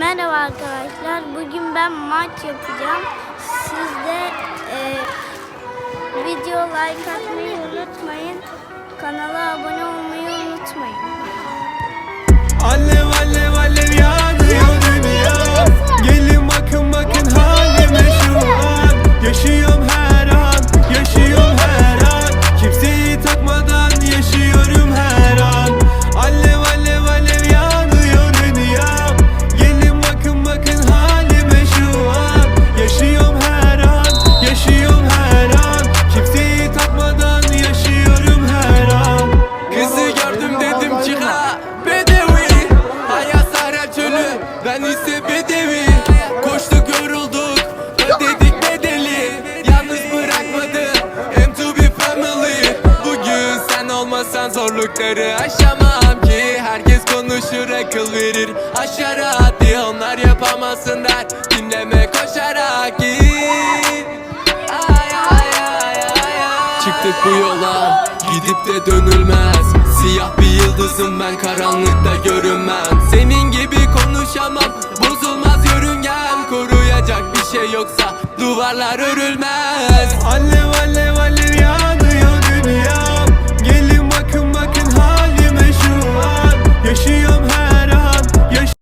Merhaba arkadaşlar. Bugün ben maç yapacağım. Siz de e, video like atmayı unutmayın. Kanala abone olmayı Ben ise bedevi Koştuk yorulduk. Ödedik bedeli Yalnız bırakmadı. M to be family Bugün sen olmasan zorlukları aşamam ki. Herkes konuşur akıl verir. Aşağı hadi onlar yapamasın der Dinleme koşarak git Çıktık bu yola Gidip de dönülmez. Siyah bir yıldızım ben karanlıkta görünmem yoksa duvarlar örülmez. Alev alev